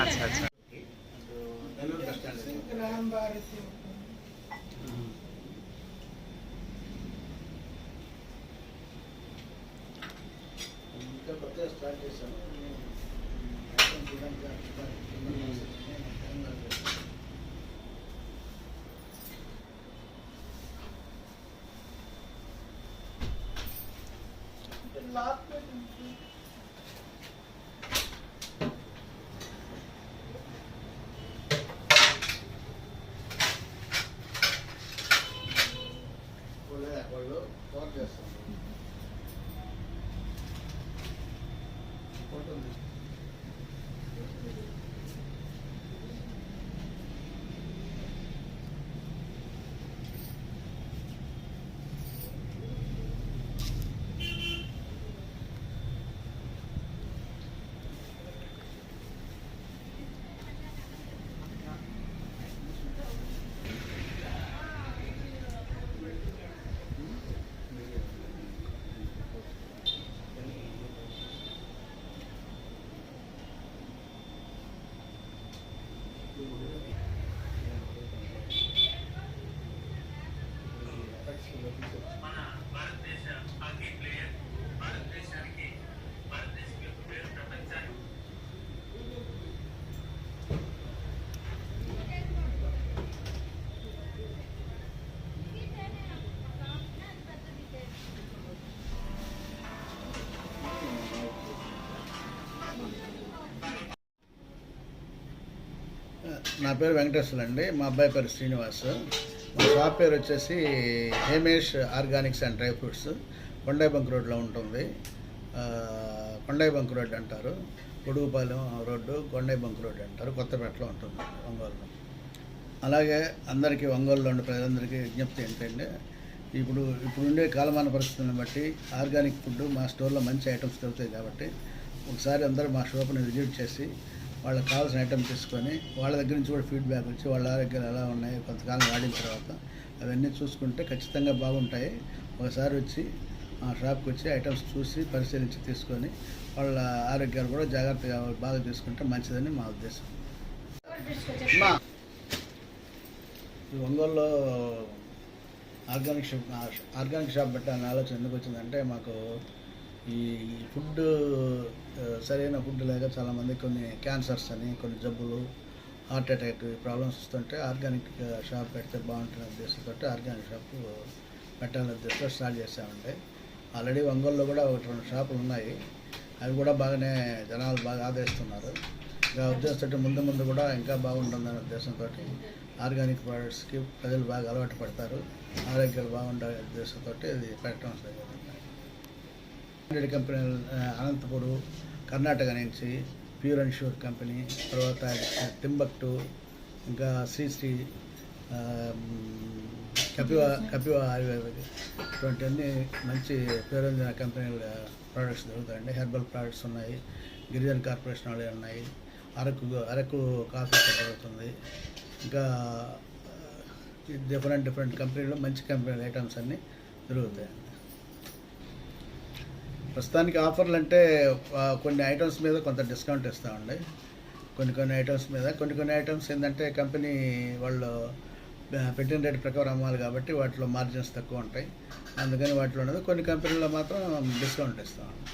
আচ্ছা আচ্ছা స్టార్ట్ చేశాను లాక్ పెట్టింది కొత్తగా వాళ్ళు కవర్ చేస్తాను. ఫోటో నా పేరు వెంకటేశ్వర అండి. మా అబ్బాయి పేరు శ్రీనివాస్. మా షాప్ పేరు వచ్చేసి Hemesh organics and dry fruits. Kondayi bunk రోడ్లో ఉంటుంది. కొండాయి బంక్ రోడ్ అంటారు. Podugupalem road Kondayi bunk road అంటారు. కొత్తపేటలో ఉంటుంది ఒంగోలులో. అలాగే అందరికీ ఒంగోలులో ఉండే ప్రజలందరికీ విజ్ఞప్తి ఏంటంటే ఇప్పుడు ఇప్పుడు ఉండే కాలమాన పరిస్థితులను బట్టి ఆర్గానిక్ ఫుడ్ మా స్టోర్లో మంచి ఐటమ్స్ దొరుకుతాయి కాబట్టి ఒకసారి అందరూ మా షాప్ని విజిట్ చేసి వాళ్ళకి కావాల్సిన ఐటమ్ తీసుకొని వాళ్ళ దగ్గర నుంచి కూడా ఫీడ్బ్యాక్ వచ్చి వాళ్ళ ఆరోగ్యాలు ఎలా ఉన్నాయి కొంతకాలం వాడిన తర్వాత అవన్నీ చూసుకుంటే ఖచ్చితంగా బాగుంటాయి. ఒకసారి వచ్చి మా షాప్కి వచ్చి ఐటమ్స్ చూసి పరిశీలించి తీసుకొని వాళ్ళ ఆరోగ్యాలు కూడా జాగ్రత్తగా బాగా తీసుకుంటే మంచిదని మా ఉద్దేశం. ఒంగోలులో ఆర్గానిక్ షాప్ ఆర్గానిక్ షాప్ పెట్టాలని ఆలోచన ఎందుకు వచ్చిందంటే మాకు ఈ ఫుడ్ సరైన ఫుడ్ లేక చాలామంది కొన్ని క్యాన్సర్స్ అని కొన్ని జబ్బులు హార్ట్ అటాక్ ప్రాబ్లమ్స్ వస్తుంటే ఆర్గానిక్ షాప్ పెడితే బాగుంటుంది ఉద్దేశంతో ఆర్గానిక్ షాప్ పెట్టాలని ఉద్దేశంతో స్టార్ట్ చేసామండి ఆల్రెడీ ఒంగోలులో కూడా ఒకటి రెండు షాపులు ఉన్నాయి. అవి కూడా బాగానే జనాలు బాగా ఆదరిస్తున్నారు. ఇంకా ఉద్దేశంతో ముందు ముందు కూడా ఇంకా బాగుంటుందనే ఉద్దేశంతో ఆర్గానిక్ ప్రోడక్ట్స్కి ప్రజలు బాగా అలవాటు పడతారు. ఆరోగ్యాలు బాగుండే ఉద్దేశంతో ఇది పెట్టడం జరిగింది. హండ్రెడ్ కంపెనీలు ఆ, అనంతపురు కర్ణాటక నుంచి ప్యూర్ అండ్ ష్యూర్ కంపెనీ తర్వాత టింబక్టు ఇంకా శ్రీశ్రీ కపివ కపివ ఆయుర్వేదిక్ ఇటువంటివన్నీ మంచి పేరొందిన కంపెనీల ప్రోడక్ట్స్ దొరుకుతాయండి. హెర్బల్ ప్రోడక్ట్స్ ఉన్నాయి గిరిజన కార్పొరేషన్ వాళ్ళు ఉన్నాయి. అరకు అరకు కాఫీ దొరుకుతుంది. ఇంకా డిఫరెంట్ డిఫరెంట్ కంపెనీలు మంచి కంపెనీల ఐటమ్స్ అన్నీ దొరుకుతాయండి. ప్రస్తుతానికి ఆఫర్లు అంటే కొన్ని ఐటమ్స్ మీద కొంత డిస్కౌంట్ ఇస్తామండి. కొన్ని కొన్ని ఐటమ్స్ మీద. కొన్ని కొన్ని ఐటమ్స్ ఏంటంటే కంపెనీ వాళ్ళు పెట్టిన రేట్ ప్రకారం అమ్మాలి కాబట్టి వాటిలో మార్జిన్స్ తక్కువ ఉంటాయి. అందుకని వాటిలో ఉన్నది. కొన్ని కంపెనీల్లో మాత్రం డిస్కౌంట్ ఇస్తామండి.